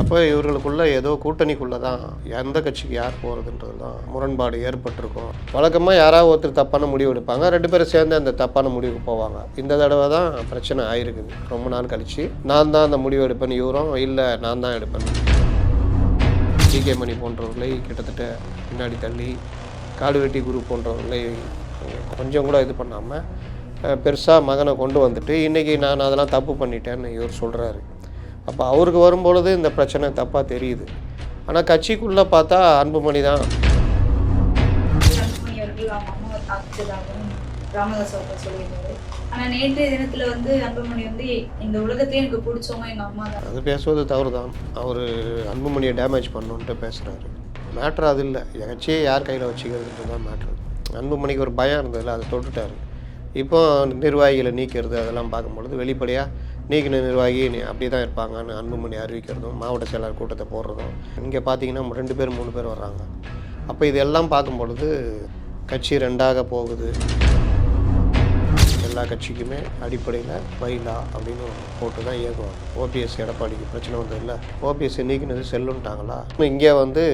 அப்போ இவர்களுக்குள்ள ஏதோ கூட்டணிக்குள்ளே தான் எந்த கட்சிக்கு யார் போகிறதுன்றது தான் முரண்பாடு ஏற்பட்டிருக்கும். வழக்கமாக யாராவது ஒருத்தர் தப்பான முடிவு எடுப்பாங்க. ரெண்டு பேரும் சேர்ந்து அந்த தப்பான முடிவுக்கு போவாங்க. இந்த தடவை தான் பிரச்சனை ஆயிருக்குது. ரொம்ப நாள் கழித்து நான் தான் அந்த முடிவு எடுப்பேன் இவரும் இல்லை நான் தான் எடுப்பேன் ஜிகே மணி போன்றவர்களை கிட்டத்தட்ட பின்னாடி தள்ளி காடுவெட்டி குரு போன்றவர்களை கொஞ்சம் கூட இது பண்ணாமல் பெருசாக மகனை கொண்டு வந்துட்டு இன்றைக்கி நான் அதெல்லாம் தப்பு பண்ணிட்டேன்னு இவர் சொல்கிறாரு அப்போ அவருக்கு வரும்பொழுது இந்த பிரச்சனை தப்பாக தெரியுது. ஆனால் கட்சிக்குள்ளே பார்த்தா அன்புமணி தான். அன்புமணி அவர்கள் அவங்க அம்மாவை தாக்குதலாகவும் ராமதாஸ் அவர்கள் சொல்லியிருந்தாரு. ஆனா நேற்றைய தினத்துல வந்து அன்புமணி வந்து இந்த உலகத்தையே எனக்கு பிடிச்சவங்க எங்க அம்மா தான். அது பேசுவது தவறு தான் அவர் அன்புமணியை டேமேஜ் பண்ணணுன்ட்டு பேசுகிறாரு மேட்ரு அது இல்லை. கட்சியை யார் கையில் வச்சுக்கிறதுன்றது தான் மேட்ரு அன்புமணிக்கு ஒரு பயம் இருந்ததில்ல அதை தொட்டுட்டாரு. இப்போ நிர்வாகிகளை நீக்கிறது அதெல்லாம் பார்க்கும்பொழுது வெளிப்படையாக நீக்கின நிர்வாகி அப்படி தான் இருப்பாங்கன்னு அன்புமணி அறிவிக்கிறதும் மாவட்ட செயலாளர் கூட்டத்தை போடுறதும். இங்கே பார்த்தீங்கன்னா ரெண்டு பேர் மூணு பேர் வர்றாங்க. அப்போ இதெல்லாம் பார்க்கும் பொழுது கட்சி ரெண்டாக போகுது. எல்லா கட்சிக்குமே அடிப்படையில் வைலா அப்படின்னு போட்டு தான் இயக்குவாங்க. ஓபிஎஸ் எடப்பாடிக்கு பிரச்சனை வந்தது இல்லை. ஓபிஎஸ் நீக்கினது செல்லுன்ட்டாங்களா? இங்கே வந்து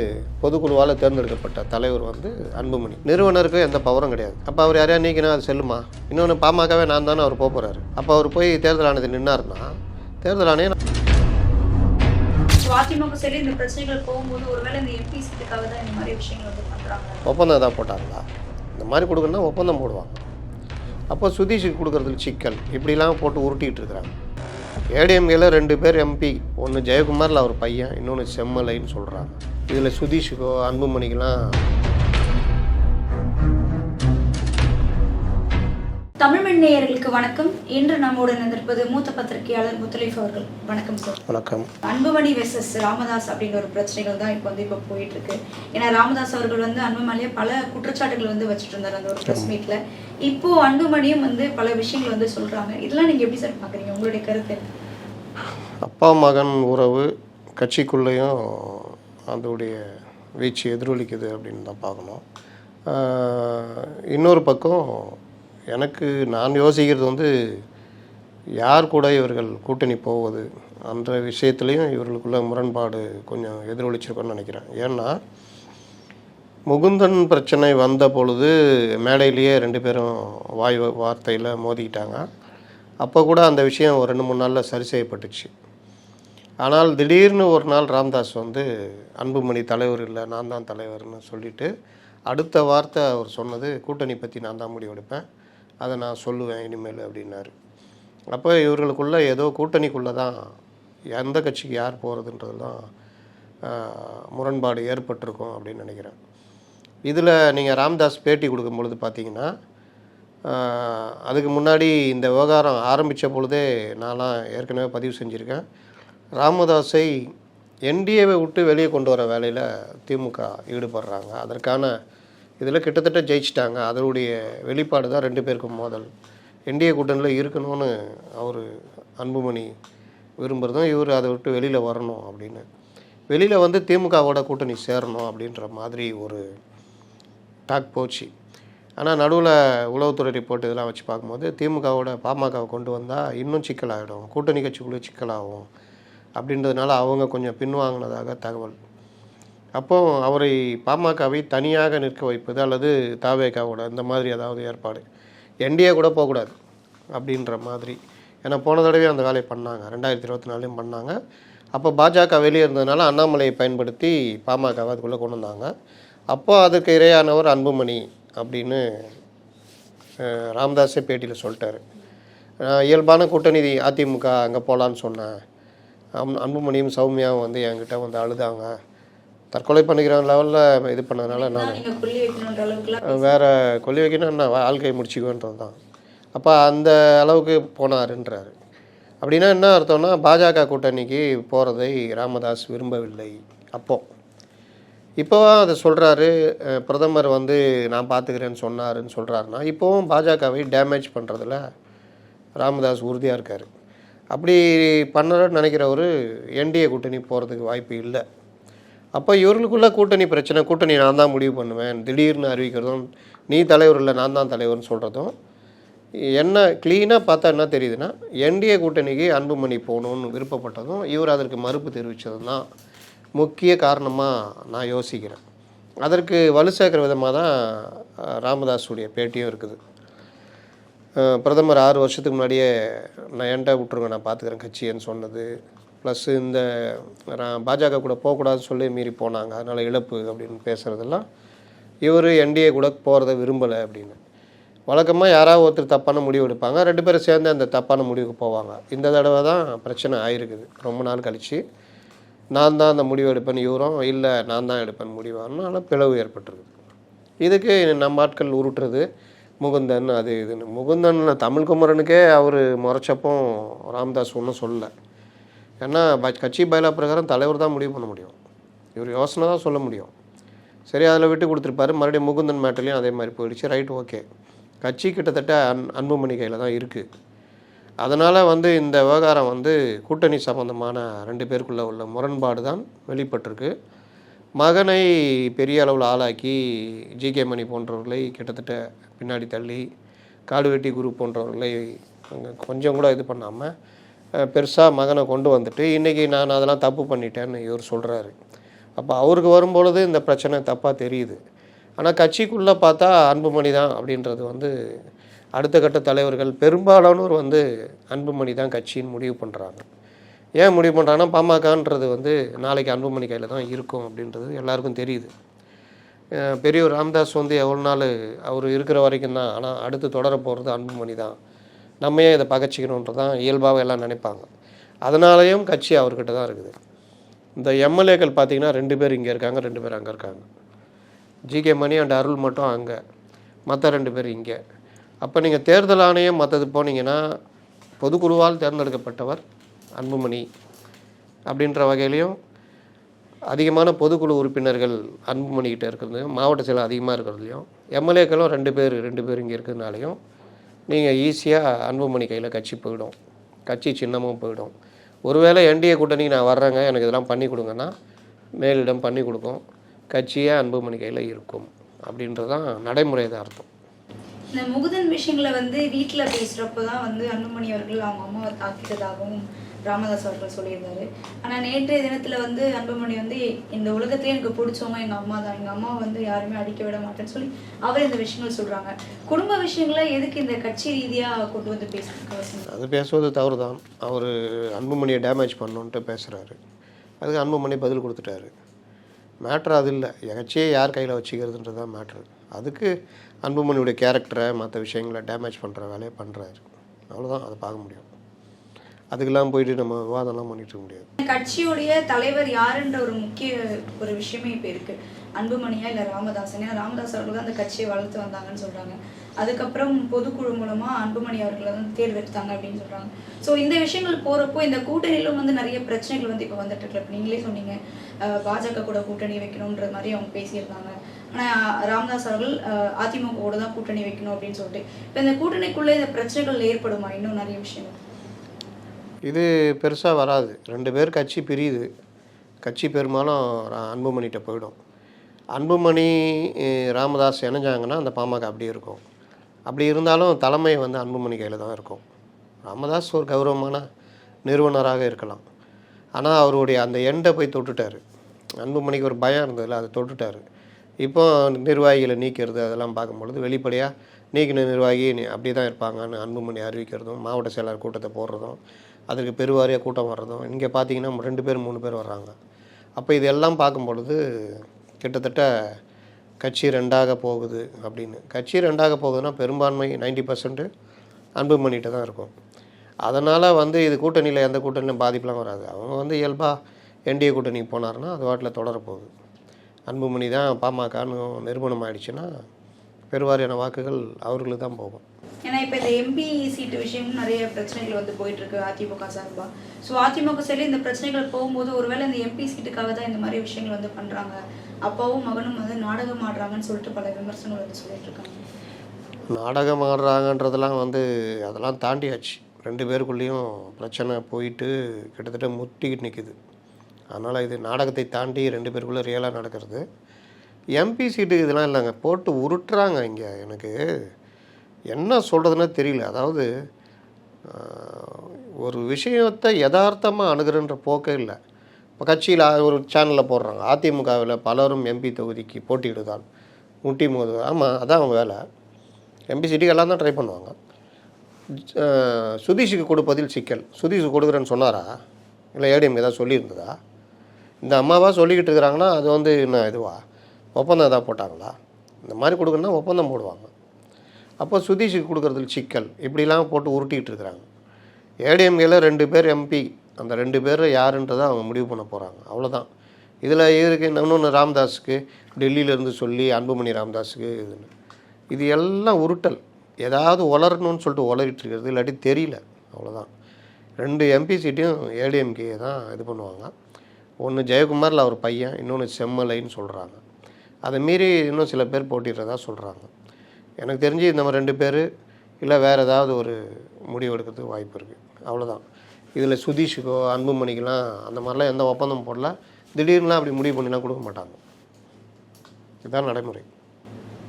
பொதுக்குழுவால் தேர்ந்தெடுக்கப்பட்ட தலைவர் வந்து அன்புமணி. நிறுவனருக்கு எந்த பவரும் கிடையாது. அப்போ அவர் யாரையா நீக்கினா அது செல்லுமா? இன்னொன்று பாமகவே நான் தானே அவர் போக போகிறாரு அப்போ அவர் போய் தேர்தல் ஆணையத்தில் நின்னாருன்னா தேர்தல் ஆணையம் அதிமுக சரி இந்த பிரச்சனைகள் போகும்போது ஒருவேளை இந்த எம்பி சீட்டுக்காக தான் இந்த மாதிரி விஷயங்கள் வந்து பண்றாங்க ஒப்பந்தம் தான் போட்டாங்களா? இந்த மாதிரி கொடுக்கணும்னா ஒப்பந்தம் போடுவாங்க. அப்போ சுதீஷுக்கு கொடுக்குறதுல சிக்கல் இப்படிலாம் போட்டு உருட்டிகிட்டு இருக்கிறாங்க. ஏடிஎம்கேல ரெண்டு பேர் எம்பி ஒன்று ஜெயக்குமாரில் அவர் பையன். இன்னொன்று செம்மலைன்னு சொல்கிறாங்க இதில் சுதீஷுக்கோ அன்புமணிக்கெலாம் தமிழ்மண் நேயர்களுக்கு வணக்கம். இன்று நம்மோடு இணைந்திருப்பது மூத்த பத்திரிகையாளர் முத்தலீஃப் அவர்கள். வணக்கம் சார். வணக்கம். அன்புமணி வெர்சஸ் ராமதாஸ் அப்படிங்கிற ஒரு பிரச்சனைகள் தான் இப்போ வந்து இப்போ போயிட்டு இருக்கு ஏன்னா ராமதாஸ் அவர்கள் வந்து அன்புமணியே பல குற்றச்சாட்டுகள் வந்து வச்சுட்டு இருந்தார் அந்த ஒரு ப்ரெஸ் மீட்ல இப்போ அன்புமணியும் வந்து பல விஷயங்கள் வந்து சொல்றாங்க. இதெல்லாம் நீங்க எப்படி சார் பாக்குறீங்க? உங்களுடைய கருத்து? அப்பா மகன் உறவு கட்சிக்குள்ளேயும் அதோடைய வீச்சு எதிரொலிக்குது அப்படின்னு தான் பார்க்கணும். இன்னொரு பக்கம் எனக்கு நான் யோசிக்கிறது வந்து யார் கூட இவர்கள் கூட்டணி போவது அந்த விஷயத்துலேயும் இவர்களுக்குள்ள முரண்பாடு கொஞ்சம் எதிரொலிச்சிருக்கோன்னு நினைக்கிறேன். ஏன்னா முகுந்தன் பிரச்சனை வந்த பொழுது மேடையிலேயே ரெண்டு பேரும் வாய் வார்த்தையில் மோதிக்கிட்டாங்க. அப்போ கூட அந்த விஷயம் ஒரு ரெண்டு மூணு நாளில் சரி செய்யப்பட்டுச்சு. ஆனால் திடீர்னு ஒரு நாள் ராம்தாஸ் வந்து அன்புமணி தலைவர் இல்லை நான் தான் தலைவர்னு சொல்லிவிட்டு அடுத்த வார்த்தை அவர் சொன்னது கூட்டணி பற்றி நான் தான் முடிவெடுப்பேன். அதை நான் சொல்லுவேன் இனிமேல் அப்படின்னாரு. அப்போ இவர்களுக்குள்ள ஏதோ கூட்டணிக்குள்ளே தான் எந்த கட்சிக்கு யார் போகிறதுன்றது தான் முரண்பாடு ஏற்பட்டிருக்கும் அப்படின்னு நினைக்கிறேன். இதில் நீங்கள் ராம்தாஸ் பேட்டி கொடுக்கும் பொழுது பார்த்தீங்கன்னா அதுக்கு முன்னாடி இந்த விவகாரம் ஆரம்பித்த பொழுதே நான்லாம் ஏற்கனவே பதிவு செஞ்சுருக்கேன். ராமதாஸை என்டிஏவை விட்டு வெளியே கொண்டு வர வேலையில் திமுக ஈடுபடுறாங்க. அதற்கான இதில் கிட்டத்தட்ட ஜெயிச்சிட்டாங்க. அதனுடைய வெளிப்பாடு தான் ரெண்டு பேருக்கும் மோதல். என்டிஏ கூட்டணியில் இருக்கணும்னு அவர் அன்புமணி விரும்புகிறதும் இவர் அதை விட்டு வெளியில் வரணும் அப்படின்னு. வெளியில் வந்து திமுகவோட கூட்டணி சேரணும் அப்படின்ற மாதிரி ஒரு டாக் போச்சு. ஆனால் நடுவில் உளவுத்துறை ரிப்போர்ட் இதெல்லாம் வச்சு பார்க்கும்போது திமுகவோட பாமகவை கொண்டு வந்தால் இன்னும் சிக்கலாகிடும் கூட்டணி கட்சிக்குள்ளே சிக்கலாகும். அப்படின்றதுனால அவங்க கொஞ்சம் பின்வாங்கினதாக தகவல். அப்போ அவரை பாமகவை தனியாக நிற்க வைப்பது அல்லது தாவேகாவோட இந்த மாதிரி ஏதாவது ஏற்பாடு. என்டிஏ கூட போகக்கூடாது அப்படின்ற மாதிரி. ஏன்னா போன தடவை அந்த வேலையை பண்ணாங்க. ரெண்டாயிரத்தி இருபத்தி நாலுலையும் பண்ணாங்க. அப்போ பாஜக வெளியே இருந்ததுனால அண்ணாமலையை பயன்படுத்தி பாமகவை அதுக்குள்ளே கொண்டு வந்தாங்க. அப்போ அதுக்கு இரையானவர் அன்புமணி அப்படின்னு ராம்தாஸே பேட்டியில் சொல்லிட்டாரு. இயல்பான கூட்டணி அதிமுக அங்கே போகலான்னு சொன்னேன். அம் அன்புமணியும் சௌமியாவும் வந்து என்கிட்ட வந்து அழுதாங்க. தற்கொலை பண்ணிக்கிற லெவலில் இது பண்ணதுனால நான் வேறு கொல்லி வைக்கணும் என்ன? வாழ்க்கை முடிச்சுக்குவேன்றது தான் அப்போ அந்த அளவுக்கு போனாருன்றாரு. அப்படின்னா என்ன அர்த்தம்னா பாஜக கூட்டணிக்கு போகிறதை ராமதாஸ் விரும்பவில்லை. அப்போ. இப்போ அதை சொல்கிறாரு பிரதமர் வந்து நான் பார்த்துக்கிறேன்னு சொன்னாருன்னு சொல்கிறாருன்னா இப்போவும் பாஜகவை டேமேஜ் பண்ணுறதுல ராமதாஸ் உறுதியாக இருக்கார். அப்படி பண்ணணும்னு நினைக்கிறவர் என்டிஏ கூட்டணி போகிறதுக்கு வாய்ப்பு இல்லை. அப்போ இவர்களுக்குள்ள கூட்டணி பிரச்சனை கூட்டணி நான் தான் முடிவு பண்ணுவேன். திடீர்னு அறிவிக்கிறதும் நீ தலைவர் இல்லை நான் தான் தலைவர்னு சொல்கிறதும் என்ன க்ளீனாக பார்த்தா என்ன தெரியுதுன்னா என்டிஏ கூட்டணிக்கு அன்புமணி போகணுன்னு விருப்பப்பட்டதும் இவர் அதற்கு மறுப்பு தெரிவித்ததும் தான் முக்கிய காரணமாக நான் யோசிக்கிறேன். அதற்கு வலு சேர்க்குற விதமாக தான் ராமதாஸுடைய பேட்டியும் இருக்குது. பிரதமர் ஆறு வருஷத்துக்கு முன்னாடியே நான் என்கிட்ட விட்ருங்க நான் பார்த்துக்கிறேன் கட்சின்னு சொன்னது. ப்ளஸ் இந்த பாஜக கூட போகக்கூடாதுன்னு சொல்லி மீறி போனாங்க. அதனால் இழப்பு அப்படின்னு பேசுகிறதெல்லாம் இவர் என்டிஏ கூட போகிறத விரும்பலை அப்படின்னு. வழக்கமாக யாராவது ஒருத்தர் தப்பான முடிவு எடுப்பாங்க. ரெண்டு பேரும் சேர்ந்து அந்த தப்பான முடிவுக்கு போவாங்க. இந்த தடவை தான் பிரச்சனை ஆயிருக்குது. ரொம்ப நாள் கழித்து நான் தான் அந்த முடிவு எடுப்பேன் இவரும் இல்லை நான் தான் எடுப்பேன் முடிவானால பிளவு ஏற்பட்டிருக்குது. இதுக்கு நம்ம ஆட்கள் உருட்டுறது முகுந்தன் அது இதுன்னு. முகுந்தன் தமிழ் குமரனுக்கே அவர் முறைச்சப்போ ராமதாஸ் ஒன்றும் சொல்லலை. ஏன்னா ப- கட்சி பயிலா பிரகாரம் தலைவர் தான் முடிவு பண்ண முடியும். இவர் யோசனை தான் சொல்ல முடியும். சரி அதில் விட்டு கொடுத்துருப்பாரு. மறுபடியும் முகுந்தன் மேட்டர்லேயும் அதே மாதிரி போயிடுச்சு. Right okay. கட்சி கிட்டத்தட்ட அன் அன்புமணி கையில் தான் இருக்குது அதனால் வந்து இந்த விவகாரம் வந்து கூட்டணி சம்பந்தமான ரெண்டு பேருக்குள்ளே உள்ள முரண்பாடு தான் வெளிப்பட்டிருக்கு. மகனை பெரிய அளவில் ஆளாக்கி ஜிகே மணி போன்றவர்களை கிட்டத்தட்ட பின்னாடி தள்ளி காடுவெட்டி குரு போன்றவர்களை கொஞ்சம் கூட இது பண்ணாமல் பெருசாக மகனை கொண்டு வந்துட்டு இன்றைக்கி நான் அதெல்லாம் தப்பு பண்ணிட்டேன்னு இவர் சொல்கிறாரு அப்போ அவருக்கு வரும்பொழுது இந்த பிரச்சனை தப்பாக தெரியுது. ஆனால் கட்சிக்குள்ளே பார்த்தா அன்புமணி தான் அப்படின்றது வந்து அடுத்த கட்ட தலைவர்கள் பெரும்பாலானோர் வந்து அன்புமணி தான் கட்சின்னு முடிவு பண்ணுறாங்க ஏன் முடிவு பண்ணுறாங்கன்னா பாமகன்றது வந்து நாளைக்கு அன்புமணி கையில் தான் இருக்கும் அப்படின்றது எல்லாருக்கும் தெரியுது. பெரியவர் ராம்தாஸ் வந்து எவ்வளோ நாள் அவர் இருக்கிற வரைக்கும் தான் ஆனால் அடுத்து தொடர போகிறது அன்புமணி தான். நம்ம ஏன் இதை பகச்சிக்கணுன்றது தான் இயல்பாக எல்லாம் நினைப்பாங்க. அதனாலேயும் கட்சி அவர்கிட்ட தான் இருக்குது. இந்த எம்எல்ஏக்கள் பார்த்தீங்கன்னா ரெண்டு பேர் இங்கே இருக்காங்க ரெண்டு பேர் அங்கே இருக்காங்க. ஜிகே மணி அண்ட் அருள் மட்டும் அங்கே. மற்ற ரெண்டு பேர் இங்கே. அப்போ நீங்கள் தேர்தல் ஆணையம் மற்றது போனீங்கன்னா பொதுக்குழுவால் தேர்ந்தெடுக்கப்பட்டவர் அன்புமணி அப்படின்ற வகையிலையும் அதிகமான பொதுக்குழு உறுப்பினர்கள் அன்புமணிக்கிட்ட இருக்கிறதையும் மாவட்ட செயலர் அதிகமாக இருக்கிறதுலையும் எம்எல்ஏக்களும் ரெண்டு பேர் ரெண்டு பேர் இங்கே இருக்கிறதுனாலையும் நீங்கள் ஈஸியாக அன்புமணி கையில் கட்சி போயிடும். கட்சி சின்னமும் போயிடும். ஒருவேளை என்டிஏ கூட்டணிக்கு நான் வர்றேங்க எனக்கு இதெல்லாம் பண்ணி கொடுங்கன்னா மேலிடம் பண்ணி கொடுக்கும். கட்சியே அன்புமணி கையில் இருக்கும். அப்படின்றது தான் நடைமுறை தான் அர்த்தம். இந்த முகுதன் விஷயங்களை வந்து வீட்டில் பேசுறப்போ தான் வந்து அன்புமணி அவர்கள் அவங்க அம்மாவை தாக்கிட்டதாகவும் ராமதாஸ் அவர்கள் சொல்லியிருந்தாரு. ஆனால் நேற்றைய தினத்தில் வந்து அன்புமணி வந்து இந்த உலகத்திலே எனக்கு பிடிச்சவங்க எங்கள் அம்மா தான். எங்கள் அம்மா வந்து யாருமே அடிக்க விட மாட்டேன்னு சொல்லி அவர் இந்த விஷயங்கள் சொல்கிறாங்க குடும்ப விஷயங்களை எதுக்கு இந்த கட்சி ரீதியாக கொண்டு வந்து பேசுறதுக்கு அது பேசுவது தவறு தான் அவர் அன்புமணியை டேமேஜ் பண்ணணுன்ட்டு பேசுகிறாரு அதுக்கு அன்புமணி பதில் கொடுத்துட்டாரு. மேட்ரு அது இல்லை. கட்சியை யார் கையில் வச்சுக்கிறதுன்றது தான் மேட்ரு அதுக்கு அன்புமணியுடைய கேரக்டரை மற்ற விஷயங்களை டேமேஜ் பண்ணுற வேலையை பண்ணுறாரு அவ்வளோதான் அதை பார்க்க முடியும். அதுக்கெல்லாம் போயிட்டு நம்ம விவாதம்லாம் பண்ணிட்டு இருக்க முடியாது. கட்சியுடைய தலைவர் யாருன்ற ஒரு முக்கிய ஒரு விஷயமே இப்ப இருக்கு. அன்புமணியா இல்ல ராமதாஸ் ஏன்னா ராமதாஸ் அவர்கள் தான் அந்த கட்சியை வளர்த்து வந்தாங்கன்னு சொல்றாங்க. அதுக்கப்புறம் பொதுக்குழு மூலமா அன்புமணி அவர்களை வந்து தேர்ந்தெடுத்தாங்க அப்படின்னு சொல்றாங்க. சோ இந்த விஷயங்கள் போறப்போ இந்த கூட்டணியிலும் வந்து நிறைய பிரச்சனைகள் வந்து இப்ப வந்துட்டு இருக்கு. நீங்களே சொன்னீங்க அஹ், பாஜக கூட கூட்டணி வைக்கணும்ன்ற மாதிரி அவங்க பேசியிருந்தாங்க. ஆனா ராமதாஸ் அவர்கள் அஹ், அதிமுக கூட தான் கூட்டணி வைக்கணும் அப்படின்னு சொல்லிட்டு. இப்ப இந்த கூட்டணிக்குள்ளே இந்த பிரச்சனைகள் ஏற்படுமா? இன்னும் நிறைய விஷயங்கள். இது பெருசாக வராது. ரெண்டு பேர் கட்சி பிரியுது. கட்சி பெரும்பாலும் ரா- அன்புமணிகிட்ட போயிடும். அன்புமணி ராமதாஸ் இணைஞ்சாங்கன்னா அந்த பாமக அப்படி இருக்கும். அப்படி இருந்தாலும் தலைமை வந்து அன்புமணி கையில் தான் இருக்கும். ராமதாஸ் ஒரு கௌரவமான நிறுவனராக இருக்கலாம். ஆனால் அவருடைய அந்த எண்டை போய் தொட்டுட்டார். அன்புமணிக்கு ஒரு பயம் இருந்ததில்ல அதை தொட்டுட்டார். இப்போ நிர்வாகிகளை நீக்கிறது அதெல்லாம் பார்க்கும்பொழுது வெளிப்படையாக நீக்கின நிர்வாகி அப்படி தான் இருப்பாங்கன்னு அன்புமணி அறிவிக்கிறதும் மாவட்ட செயலாளர் கூட்டத்தை போடுறதும் அதற்கு பெருவாரியாக கூட்டம் வர்றதும் இங்கே பார்த்தீங்கன்னா ரெண்டு பேர் மூணு பேர் வர்றாங்க. அப்போ இதெல்லாம் பார்க்கும் பொழுது கிட்டத்தட்ட கட்சி ரெண்டாக போகுது அப்படின்னு. கட்சி ரெண்டாக போகுதுன்னா பெரும்பான்மை 90% பர்சன்ட் அன்புமணிகிட்ட தான் இருக்கும். அதனால் வந்து இது கூட்டணியில் எந்த கூட்டணியிலும் பாதிப்புலாம் வராது. அவங்க வந்து இயல்பாக என்டிஏ கூட்டணிக்கு போனாருன்னா அது வாட்டில் தொடரப்போகுது. அன்புமணி தான் பாமகன்னு நிறுவனம் ஆயிடுச்சுன்னா பெருவாரியான வாக்குகள் அவர்களுக்கு தான் போகும். ஏன்னா இப்ப இந்த எம்பி சீட்டு விஷயமும் நிறைய பிரச்சனைகள் வந்து போயிட்டு இருக்கு அதிமுக சார்பா. ஸோ அதிமுக சைடில் இந்த பிரச்சனைகள் போகும்போது ஒருவேளை இந்த எம்பி சீட்டுக்காக தான் இந்த மாதிரி விஷயங்கள் வந்து பண்றாங்க. அப்பாவும் மகனும் வந்து நாடகம் ஆடுறாங்கன்னு சொல்லிட்டு பல விமர்சனங்கள் வந்து சொல்லிட்டு இருக்காங்க. நாடகம் ஆடுறாங்கன்றதெல்லாம் வந்து அதெல்லாம் தாண்டியாச்சு. ரெண்டு பேருக்குள்ளேயும் பிரச்சனை போயிட்டு கிட்டத்தட்ட முட்டிக்கிட்டு நிற்குது அதனால் இது நாடகத்தை தாண்டி ரெண்டு பேருக்குள்ளே ரியலாக நடக்கிறது. எம்பி சீட்டு இதெல்லாம் இல்லைங்க. போட்டு உருட்டுறாங்க இங்கே எனக்கு. என்ன சொல்கிறதுனே தெரியல. அதாவது ஒரு விஷயத்தை யதார்த்தமாக அணுகிறன்ற போக்கே இல்லை. இப்போ கட்சியில் ஒரு சேனலில் போடுறாங்க. அதிமுகவில் பலரும் எம்பி தொகுதிக்கு போட்டியிடுதான். முட்டி மோது ஆமாம் அதான் அவங்க வேலை. எம்பி சிட்டிக்கு எல்லாம் தான் ட்ரை பண்ணுவாங்க. சுதீஷுக்கு கொடுப்பதில் சிக்கல். சுதீஷுக்கு கொடுக்குறேன்னு சொன்னாரா? இல்லை ஏடிஎம் ஏதாவது சொல்லியிருந்ததா? இந்த அம்மாவா சொல்லிக்கிட்டு இருக்கிறாங்கன்னா அது வந்து என்ன இதுவா? ஒப்பந்தம் எதாவது போட்டாங்களா? இந்த மாதிரி கொடுக்கணும்னா ஒப்பந்தம் போடுவாங்க. அப்போ சுதீஷுக்கு கொடுக்குறதுல சிக்கல். இப்படிலாம் போட்டு உருட்டிகிட்டு இருக்கிறாங்க. ஏடிஎம்கேல ரெண்டு பேர் எம்பி அந்த ரெண்டு பேர் யாருன்றதை அவங்க முடிவு பண்ண போகிறாங்க அவ்வளோதான் இதில் இருக்கு இன்னொன்று ராம்தாஸுக்கு டெல்லியிலேருந்து சொல்லி அன்புமணி ராம்தாஸுக்கு இதுன்னு. இது எல்லாம் உருட்டல். ஏதாவது உளரணும்னு சொல்லிட்டு உளறிட்டு இருக்கிறது இல்லாட்டி தெரியல. அவ்வளோதான் ரெண்டு எம்பி சீட்டையும் ஏடிஎம்கே தான் இது பண்ணுவாங்க. ஒன்று ஜெயக்குமாரில் அவர் பையன் இன்னொன்று செம்மலைன்னு சொல்கிறாங்க அதை மீறி இன்னும் சில பேர் போட்டிடுறதா சொல்கிறாங்க எனக்கு தெரிஞ்சு இந்த மாதிரி ரெண்டு பேர் இல்லை வேறு ஏதாவது ஒரு முடிவு எடுக்கிறதுக்கு வாய்ப்பு இருக்குது அவ்வளோதான் இதில் சுதீஷுக்கோ அன்புமணிக்கெலாம் அந்த மாதிரிலாம் எந்த ஒப்பந்தம் போடல. திடீர்னுலாம் அப்படி முடிவு பண்ணிலாம் கொடுக்க மாட்டாங்க. இதுதான் நடைமுறை.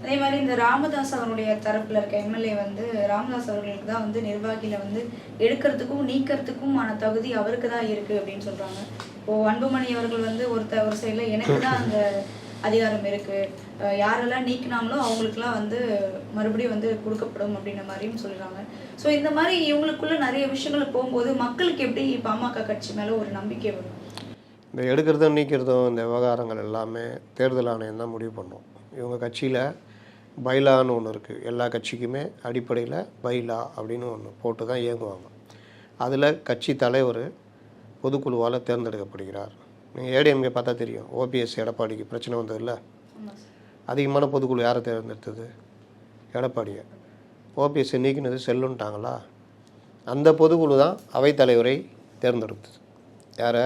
அதே மாதிரி இந்த ராமதாஸ் அவருடைய தரப்புல இருக்க எம்எல்ஏ வந்து ராமதாஸ் அவர்களுக்கு தான் வந்து நிர்வாகியில வந்து எடுக்கிறதுக்கும் நீக்கிறதுக்குமான தகுதி அவருக்கு தான் இருக்கு அப்படின்னு சொல்றாங்க. இப்போது அன்புமணி அவர்கள் வந்து ஒருத்த ஒரு சைடில் எனக்கு தான் அந்த அதிகாரம் இருக்கு. யாரெல்லாம் நீக்கினாங்களோ அவங்களுக்குலாம் வந்து மறுபடியும் வந்து கொடுக்கப்படும் அப்படின்ற மாதிரியும் சொல்றாங்க. ஸோ இந்த மாதிரி இவங்களுக்குள்ள நிறைய விஷயங்கள் போகும்போது மக்களுக்கு எப்படி பாமக கட்சி மேல ஒரு நம்பிக்கை வரும்? இந்த எடுக்கிறதும் நீக்கிறதும் இந்த விவகாரங்கள் எல்லாமே தேர்தல் ஆணையம் தான் முடிவு பண்ணும். இவங்க கட்சியில் பைலான்னு ஒன்று இருக்குது எல்லா கட்சிக்குமே அடிப்படையில் பைலா அப்படின்னு ஒன்று போட்டு தான் இயங்குவாங்க. அதில் கட்சி தலைவர் பொதுக்குழுவால் தேர்ந்தெடுக்கப்படுகிறார். நீங்கள் ஏடிஎம்கே பார்த்தா தெரியும். ஓபிஎஸ் எடப்பாடிக்கு பிரச்சனை வந்ததில்ல அதிகமான பொதுக்குழு யாரை தேர்ந்தெடுத்தது? எடப்பாடியை ஓபிஎஸ்ஸை நீக்கினது செல்லுன்ட்டாங்களா? அந்த பொதுக்குழு தான் அவைத்தலைவரை தேர்ந்தெடுத்தது. யாரை?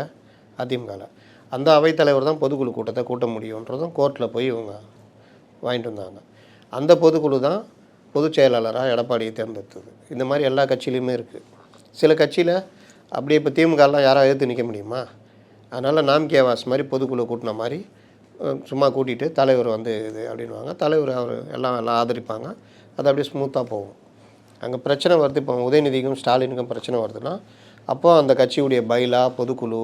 அதிமுகவில் அந்த அவைத்தலைவர் தான் பொதுக்குழு கூட்டத்தை கூட்ட முடியுன்றதும் கோர்ட்டில் போய் இவங்க வாங்கிட்டு வந்தாங்க. அந்த பொதுக்குழு தான் பொதுச் செயலாளராக எடப்பாடியை தேர்ந்தெடுத்தது. இந்த மாதிரி எல்லா கட்சியிலையுமே இருக்குது சில கட்சியில் அப்படியே இப்போ திமுகலாம் யாராவது எதிர்த்து நிற்க முடியுமா? அதனால் நாம்கே வாஸ் மாதிரி பொதுக்குழு கூட்டின மாதிரி சும்மா கூட்டிகிட்டு தலைவர் வந்து இது அப்படின்வாங்க தலைவர் அவர் எல்லாம் எல்லாம் ஆதரிப்பாங்க. அது அப்படியே ஸ்மூத்தாக போகும். அங்கே பிரச்சனை வருது. இப்போ உதயநிதிக்கும் ஸ்டாலினுக்கும் பிரச்சனை வருதுன்னா அப்போ அந்த கட்சியுடைய பைலா பொதுக்குழு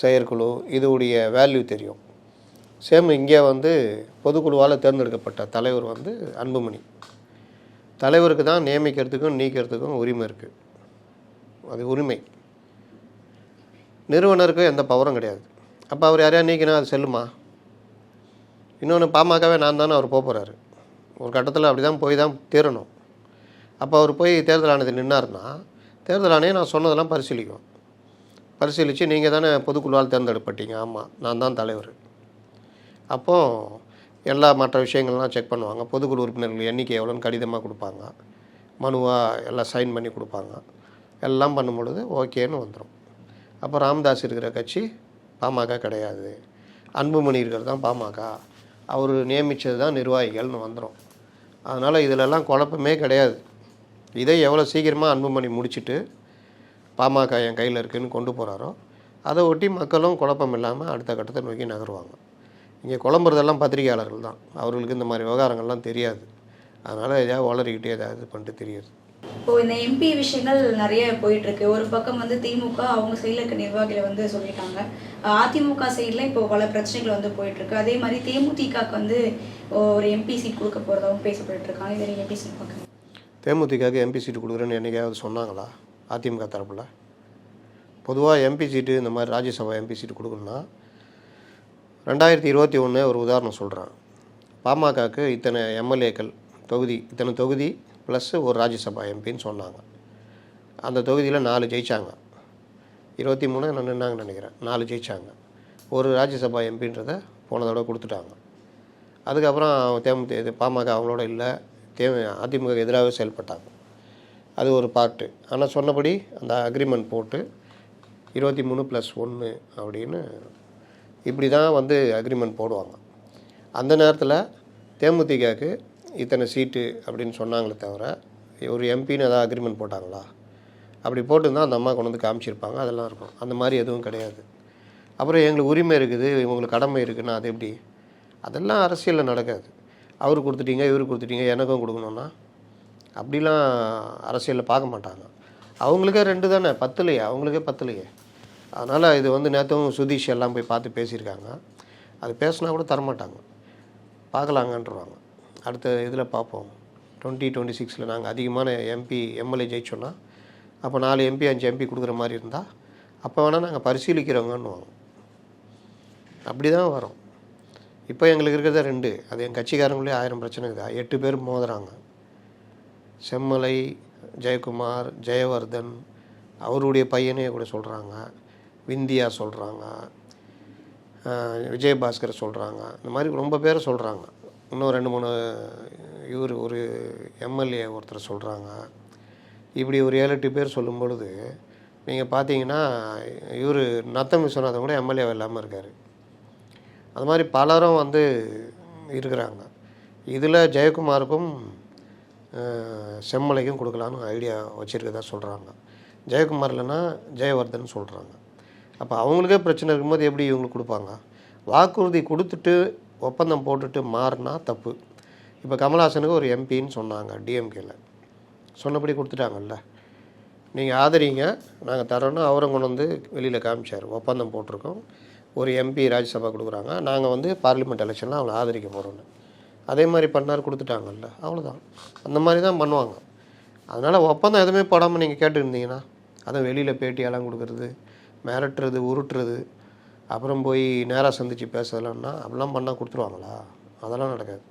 செயற்குழு இதுடைய வேல்யூ தெரியும். சேம் இங்கே வந்து பொதுக்குழுவால் தேர்ந்தெடுக்கப்பட்ட தலைவர் வந்து அன்புமணி. தலைவருக்கு தான் நியமிக்கிறதுக்கும் நீக்கிறதுக்கும் உரிமை இருக்குது அது உரிமை. நிறுவனருக்கு எந்த பவரும் கிடையாது. அப்போ அவர் யாரையா நீக்கினா அது செல்லுமா? இன்னொன்று பாமகவே நான் தானே அவர் போக போகிறாரு ஒரு கட்டத்தில் அப்படி தான் போய் தான் தீரணும் அப்போ அவர் போய் தேர்தல் ஆணையத்தில் நின்னார்னா தேர்தல் ஆணையம் நான் சொன்னதெல்லாம் பரிசீலிக்கும். பரிசீலித்து நீங்கள் தானே பொதுக்குழுவால் தேர்ந்தெடுப்பட்டீங்க. ஆமாம் நான் தான் தலைவர். அப்போது எல்லா மற்ற விஷயங்கள்லாம் செக் பண்ணுவாங்க. பொதுக்குழு உறுப்பினர்கள் எண்ணிக்கை எவ்வளோன்னு கடிதமாக கொடுப்பாங்க. மனுவாக எல்லாம் சைன் பண்ணி கொடுப்பாங்க. எல்லாம் பண்ணும் பொழுது ஓகேன்னு வந்துடும் அப்போ ராமதாஸ் இருக்கிற கட்சி பாமக கிடையாது. அன்புமணி இருக்கிறது தான் பாமக. அவர் நியமித்தது தான் நிர்வாகிகள்னு வந்துடும் அதனால் இதிலெல்லாம் குழப்பமே கிடையாது. இதை எவ்வளோ சீக்கிரமாக அன்புமணி முடிச்சிட்டு பாமக என் கையில் இருக்குன்னு கொண்டு போகிறாரோ அதை ஒட்டி மக்களும் குழப்பம் இல்லாமல் அடுத்த கட்டத்தை நோக்கி நகருவாங்க. இங்கே குழம்புறதெல்லாம் பத்திரிகையாளர்கள் தான். அவர்களுக்கு இந்த மாதிரி விவகாரங்கள்லாம் தெரியாது. அதனால் எதாவது வளரிக்கிட்டே ஏதாவது பண்ணிட்டு தெரியுது. இப்போ இந்த எம்பி விஷயங்கள் நிறைய போயிட்டு இருக்கு ஒரு பக்கம் வந்து திமுக அவங்க சைடில் இருக்க நிர்வாகிகளை வந்து சொல்லிட்டாங்க. அதிமுக சைடில் இப்போ பல பிரச்சனைகள் வந்து போயிட்டு இருக்கு அதே மாதிரி தேமுதிகக்கு வந்து ஒரு எம்பி சீட் கொடுக்க போறதாகவும் பேசப்பட்டு இருக்காங்க. இதை எப்படி சொல்லி பார்க்குறீங்க? தேமுதிகக்கு எம்பி சீட்டு கொடுக்குறேன்னு என்னைக்காவது சொன்னாங்களா? அதிமுக தரப்பில்? பொதுவாக எம்பி சீட்டு இந்த மாதிரி ராஜ்யசபா எம்பி சீட்டு கொடுக்கணும்னா ரெண்டாயிரத்தி இருபத்தி ஒன்று ஒரு உதாரணம் சொல்கிறேன் பாமகக்கு இத்தனை எம்எல்ஏக்கள் தொகுதி இத்தனை தொகுதி ப்ளஸ்ஸு ஒரு ராஜ்யசபா எம்பின்னு சொன்னாங்க. அந்த தொகுதியில் நாலு ஜெயித்தாங்க இருபத்தி மூணு நான் நின்னாங்கன்னு நினைக்கிறேன். நாலு ஜெயித்தாங்க ஒரு ராஜ்யசபா எம்பின்றத போன தடவை கொடுத்துட்டாங்க. அதுக்கப்புறம் தேமுதி இது பாமக அவங்களோட இல்லை. தே அதிமுக எதிராகவே செயல்பட்டாங்க. அது ஒரு பார்ட்டு ஆனால் சொன்னபடி அந்த அக்ரிமெண்ட் போட்டு இருபத்தி மூணு ப்ளஸ் ஒன்று அப்படின்னு இப்படி தான் வந்து அக்ரிமெண்ட் போடுவாங்க. அந்த நேரத்தில் தேமுதிகக்கு இத்தனை சீட்டு அப்படின்னு சொன்னாங்களே தவிர ஒரு எம்பின்னு ஏதாவது அக்ரிமெண்ட் போட்டாங்களா? அப்படி போட்டுருந்தா அந்த அம்மா கொண்டு வந்து காமிச்சிருப்பாங்க அதெல்லாம் இருக்கும். அந்த மாதிரி எதுவும் கிடையாது. அப்புறம் எங்களுக்கு உரிமை இருக்குது இவங்களுக்கு கடமை இருக்குன்னா அது எப்படி? அதெல்லாம் அரசியலில் நடக்காது. அவர் கொடுத்துட்டீங்க இவர் கொடுத்துட்டீங்க எனக்கும் கொடுக்கணுன்னா அப்படிலாம் அரசியலில் பார்க்க மாட்டாங்க. அவங்களுக்கே ரெண்டு தானே பத்துலையே அவங்களுக்கே பத்துலையே. அதனால் இது வந்து நேற்றும் சுதீஷ் எல்லாம் போய் பார்த்து பேசியிருக்காங்க. அது பேசினா கூட தரமாட்டாங்க. பார்க்கலாங்கன்றவாங்க. அடுத்த இதில் பார்ப்போம். டுவெண்ட்டி டுவெண்ட்டி சிக்ஸில் நாங்கள் அதிகமான எம்பி எம்எல்ஏ ஜெயிச்சோன்னா அப்போ நாலு எம்பி அஞ்சு எம்பி கொடுக்குற மாதிரி இருந்தால் அப்போ வேணால் நாங்கள் பரிசீலிக்கிறோங்கன்னுவாங்க அப்படி தான் வரும். இப்போ எங்களுக்கு இருக்கிறத ரெண்டு. அது என் கட்சிக்காரங்களே ஆயிரம் பிரச்சனை இருக்குது. எட்டு பேர் மோதுறாங்க. செம்மலை ஜெயக்குமார் ஜெயவர்தன் அவருடைய பையனே கூட சொல்கிறாங்க விந்தியா சொல்கிறாங்க விஜயபாஸ்கர் சொல்கிறாங்க இந்த மாதிரி ரொம்ப பேரை சொல்கிறாங்க இன்னும் ரெண்டு மூணு இவர் ஒரு எம்எல்ஏ ஒருத்தர் சொல்கிறாங்க இப்படி ஒரு ஏழு எட்டு பேர் சொல்லும் பொழுது நீங்கள் பார்த்தீங்கன்னா இவர் நத்தம் விஸ்வநாதன் கூட எம்எல்ஏ இல்லாமல் இருக்கார். அது மாதிரி பலரும் வந்து இருக்கிறாங்க. இதில் ஜெயக்குமாருக்கும் செம்மலைக்கும் கொடுக்கலான்னு ஐடியா வச்சுருக்கதா சொல்கிறாங்க ஜெயக்குமார் இல்லைன்னா ஜெயவர்தன் சொல்கிறாங்க அப்போ அவங்களுக்கே பிரச்சனை இருக்கும்போது எப்படி இவங்களுக்கு கொடுப்பாங்க? வாக்குறுதி கொடுத்துட்டு ஒப்பந்தம் போட்டுட்டு மாறினா தப்பு. இப்போ கமல்ஹாசனுக்கு ஒரு எம்பின்னு சொன்னாங்க டிஎம்கேல சொன்னபடி கொடுத்துட்டாங்கல்ல. நீங்கள் ஆதரிங்க நாங்கள் தரோன்னு அவரை கொண்டு வந்து வெளியில் காமிச்சார். ஒப்பந்தம் போட்டிருக்கோம். ஒரு எம்பி ராஜ்யசபா கொடுக்குறாங்க. நாங்கள் வந்து பார்லிமெண்ட் எலெக்ஷனில் அவங்களை ஆதரிக்க போகிறோன்னு அதே மாதிரி பண்ணார் கொடுத்துட்டாங்கல்ல. அவ்வளோதான் அந்த மாதிரி தான் பண்ணுவாங்க. அதனால் ஒப்பந்தம் எதுவுமே போடாமல் நீங்கள் கேட்டுருந்தீங்கன்னா அதை வெளியில் பேட்டியெல்லாம் கொடுக்குறது மிரட்டுறது உருட்டுறது அப்புறம் போய் நேராக சந்தித்து பேசலாம்னா அப்படிலாம் பண்ணால் கொடுத்துருவாங்களா? அதெல்லாம் நடக்காது.